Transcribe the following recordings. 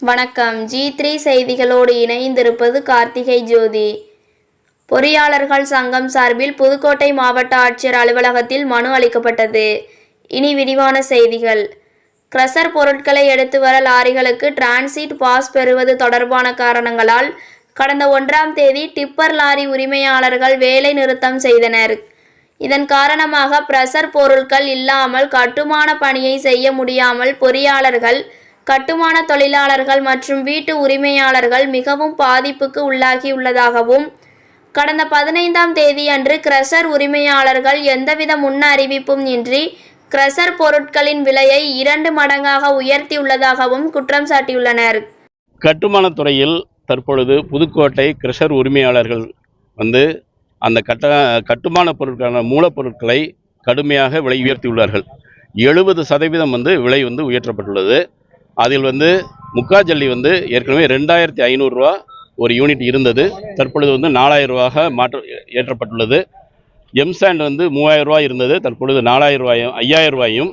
வணக்கம். G three செய்திகளோடு இணைந்திருப்பது கார்த்திகை ஜோதி. பொறியாளர்கள் சங்கம் சார்பில் புதுக்கோட்டை மாவட்ட ஆட்சியர் அலுவலகத்தில் மனு அளிக்கப்பட்டது. இனி விரிவான செய்திகள். கிரஷர் பொருட்களை எடுத்து வர லாரிகளுக்கு டிரான்சிட் பாஸ் பெறுவது தொடர்பான காரணங்களால் கடந்த ஒன்றாம் தேதி டிப்பர் லாரி உரிமையாளர்கள் வேலை நிறுத்தம் செய்தனர். இதன் காரணமாக பிரஷர் பொருட்கள் இல்லாமல் கட்டுமான பணியை செய்ய முடியாமல் பொறியாளர்கள் கட்டுமான தொழிலாளர்கள் மற்றும் வீட்டு உரிமையாளர்கள் மிகவும் பாதிப்புக்கு உள்ளாகியுள்ளதாகவும் கடந்த பதினைந்தாம் தேதியன்று கிரஷர் உரிமையாளர்கள் எந்தவித முன் அறிவிப்பும் இன்றி கிரஷர் பொருட்களின் விலையை இரண்டு மடங்காக உயர்த்தியுள்ளதாகவும் குற்றம் சாட்டியுள்ளனர். கட்டுமானத் துறையில் தற்பொழுது புதுக்கோட்டை கிரஷர் உரிமையாளர்கள் வந்து அந்த கட்ட கட்டுமான பொருட்களான மூலப்பொருட்களை கடுமையாக விலை உயர்த்தியுள்ளார்கள். எழுபது சதவீதம் வந்து விலை வந்து உயர்த்தப்பட்டுள்ளது. அதில் வந்து முக்கா ஜல்லி வந்து ஏற்கனவே ரெண்டாயிரத்தி ஐநூறுரூவா ஒரு யூனிட் இருந்தது. தற்பொழுது வந்து நாலாயிரம் மாற்ற ஏற்றப்பட்டுள்ளது. எம்சாண்ட் வந்து மூவாயிரரூவா இருந்தது. தற்பொழுது நாலாயிரம் ரூபாயும் ஐயாயிரம் ரூபாயும்.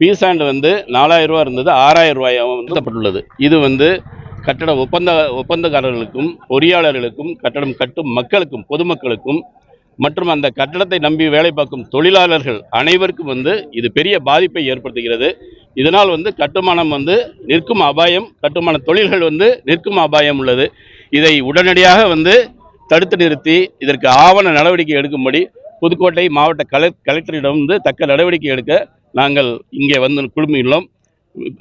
பி சாண்ட் வந்து நாலாயிரம் ரூபா இருந்தது. ஆறாயிரம் ரூபாயும் நிறுத்தப்பட்டுள்ளது இது வந்து கட்டட ஒப்பந்த ஒப்பந்தக்காரர்களுக்கும் பொறியாளர்களுக்கும் கட்டடம் கட்டும் மக்களுக்கும் பொதுமக்களுக்கும் மற்றும் அந்த கட்டடத்தை நம்பி வேலை பார்க்கும் தொழிலாளர்கள் அனைவருக்கும் வந்து இது பெரிய பாதிப்பை ஏற்படுத்துகிறது. இதனால் வந்து கட்டுமானம் வந்து நிற்கும் அபாயம் கட்டுமான தொழில்கள் வந்து நிற்கும் அபாயம் உள்ளது. இதை உடனடியாக வந்து தடுத்து நிறுத்தி இதற்கு ஆவண நடவடிக்கை எடுக்கும்படி புதுக்கோட்டை மாவட்ட கலெக் கலெக்டரிடம் வந்து தக்க நடவடிக்கை எடுக்க நாங்கள் இங்கே வந்து குழுமியுள்ளோம்.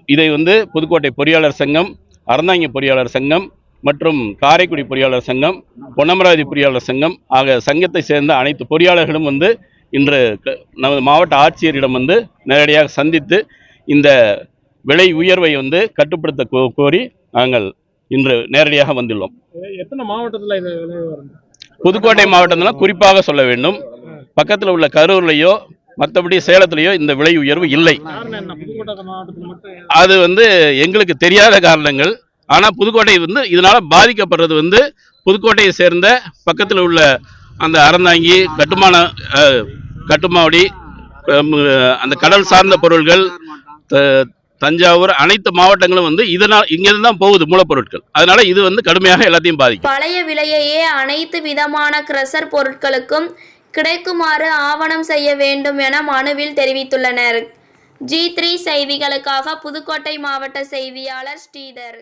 இதை வந்து புதுக்கோட்டை பொறியாளர் சங்கம் அறந்தாங்க பொறியாளர் சங்கம் மற்றும் காரைக்குடி பொறியாளர் சங்கம் பொன்னமராவதி பொறியாளர் சங்கம் ஆக சங்கத்தை சேர்ந்த அனைத்து பொறியாளர்களும் வந்து இன்று க- நமது மாவட்ட ஆட்சியரிடம் வந்து நேரடியாக சந்தித்து இந்த விலை உயர்வை வந்து கட்டுப்படுத்த கோரி நாங்கள் இன்று நேரடியாக வந்துள்ளோம். எத்தனை மாவட்டத்துல புதுக்கோட்டை மாவட்டத்தில் குறிப்பாக சொல்ல வேண்டும். பக்கத்தில் உள்ள கரூர்லேயோ மற்றபடி சேலத்திலேயோ இந்த விலை உயர்வு இல்லை? அது வந்து எங்களுக்கு தெரியாத காரணங்கள். ஆனால் புதுக்கோட்டை வந்து இதனால பாதிக்கப்படுறது வந்து புதுக்கோட்டையை சேர்ந்த பக்கத்தில் உள்ள அந்த அறந்தாங்கி கட்டுமான கட்டுமாவடி அந்த கடல் சார்ந்த பொருள்கள் தஞ்சாவூர் அனைத்து மாவட்டங்களும் வந்து இதனால் இங்கிருந்து தான் போகுது மூலப்பொருட்கள். அதனால இது வந்து கடுமையாக எல்லாத்தையும் பாதிக்கும். பழைய விலையையே அனைத்து விதமான கிரஷர் பொருட்களுக்கும் கிடைக்குமாறு ஆவணம் செய்ய வேண்டும் என மனுவில் தெரிவித்துள்ளனர். ஜி த்ரீ செய்திகளுக்காக புதுக்கோட்டை மாவட்ட செய்தியாளர் ஸ்ரீதர்.